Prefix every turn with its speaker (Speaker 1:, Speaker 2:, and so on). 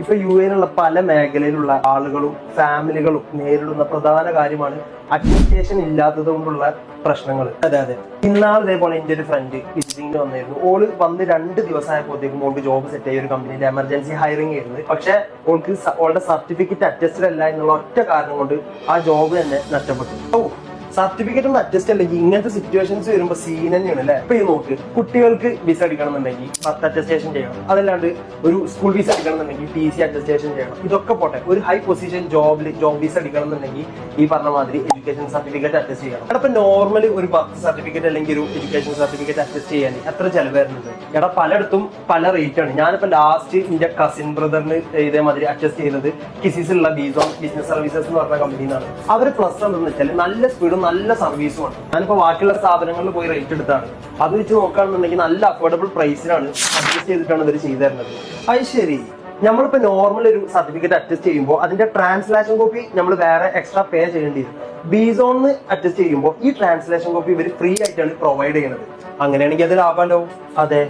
Speaker 1: ഇപ്പൊ യു എയിലുള്ള പല മേഖലയിലുള്ള ആളുകളും ഫാമിലികളും നേരിടുന്ന പ്രധാന കാര്യമാണ് അഡ്മിനിസ്ട്രേഷൻ ഇല്ലാത്തത് കൊണ്ടുള്ള പ്രശ്നങ്ങൾ. അതെ അതെ. ഇന്നാൾ ഇതേപോലെ എന്റെ ഒരു ഫ്രണ്ട് വിസിറ്റിംഗിന് വന്നിരുന്നു. ഓൾ വന്ന് രണ്ട് ദിവസമായപ്പോഴത്തേക്കും ഓൾക്ക് ജോബ് സെറ്റ് ആയി ഒരു കമ്പനിയിൽ എമർജൻസി ഹയറിംഗ് ആയിരുന്നു. പക്ഷെ ഓൾക്ക് ഓളുടെ സർട്ടിഫിക്കറ്റ് അറ്റസ്റ്റഡ് അല്ല എന്നുള്ള ഒറ്റ കാരണം കൊണ്ട് ആ ജോബ് തന്നെ നഷ്ടപ്പെട്ടു. സർട്ടിഫിക്കറ്റ് ഒന്നും അഡ്ജസ്റ്റ് അല്ലെങ്കിൽ ഇങ്ങനത്തെ സിറ്റുവേഷൻസ് വരുമ്പോൾ സീൻ തന്നെയാണ് അല്ലെ? ഇപ്പൊ ഈ നോക്ക്. കുട്ടികൾക്ക് വിസ അടിക്കണമെന്നുണ്ടെങ്കിൽ പത്ത് അഡ്ജസ്റ്റേഷൻ ചെയ്യണം. അതല്ലാണ്ട് ഒരു സ്കൂൾ വിസ അടിക്കണമെന്നുണ്ടെങ്കിൽ ടി സി അഡ്ജസ്റ്റേഷൻ ചെയ്യണം. ഇതൊക്കെ പോട്ടെ. ഒരു ഹൈ പൊസിഷൻ ജോബിൽ ജോബ് വിസ അടിക്കണമെന്നുണ്ടെങ്കിൽ ഈ പറഞ്ഞ മാതിരി എഡ്യൂക്കേഷൻ സർട്ടിഫിക്കറ്റ് അഡ്ജസ്റ്റ് ചെയ്യണം. എടാ ഇപ്പൊ നോർമലി ഒരു ബർത്ത് സർട്ടിഫിക്കറ്റ് അല്ലെങ്കിൽ ഒരു എഡ്യൂക്കേഷൻ സർട്ടിഫിക്കറ്റ് അഡ്ജസ്റ്റ് ചെയ്യാൻ എത്ര ചെലവ് വരുന്നുണ്ട്? എടാ പലയിടത്തും പല റേറ്റ് ആണ്. ഞാനിപ്പോ ലാസ്റ്റ് എന്റെ കസിൻ ബ്രദറിന് ഇതേമാതിരി അഡ്ജസ്റ്റ് ചെയ്തത് കിസിസിലുള്ള ബീസോൺ ബിസിനസ് സർവീസസ് എന്ന് പറഞ്ഞ കമ്പനിന്നാണ് അവർ പ്ലസ് എന്താണെന്ന് വെച്ചാൽ നല്ല സ്പീഡും നല്ല സർവീസും ഉണ്ട് ഞാനിപ്പോ ബാക്കിയുള്ള സ്ഥാപനങ്ങളിൽ പോയി റേറ്റ് എടുത്താണ്. അത് വെച്ച് നോക്കുകയാണെന്നുണ്ടെങ്കിൽ നല്ല അഫോർഡബിൾ പ്രൈസിനാണ് അഡ്ജസ്റ്റ് ചെയ്തിട്ടാണ് ഇവർ ചെയ്തു തരുന്നത്. അത് ശരി. നമ്മളിപ്പോ നോർമൽ ഒരു സർട്ടിഫിക്കറ്റ് അറ്റസ്റ്റ് ചെയ്യുമ്പോൾ അതിന്റെ ട്രാൻസ്ലേഷൻ കോപ്പി നമ്മൾ വേറെ എക്സ്ട്രാ പേ ചെയ്യേണ്ടി വരും. ബീസോണിന്ന് അറ്റസ്റ്റ് ചെയ്യുമ്പോൾ ഈ ട്രാൻസ്ലേഷൻ കോപ്പി ഇവർ ഫ്രീ ആയിട്ടാണ് പ്രൊവൈഡ് ചെയ്യുന്നത്. അങ്ങനെയാണെങ്കിൽ അത് ലാഭമല്ലോ അതെ.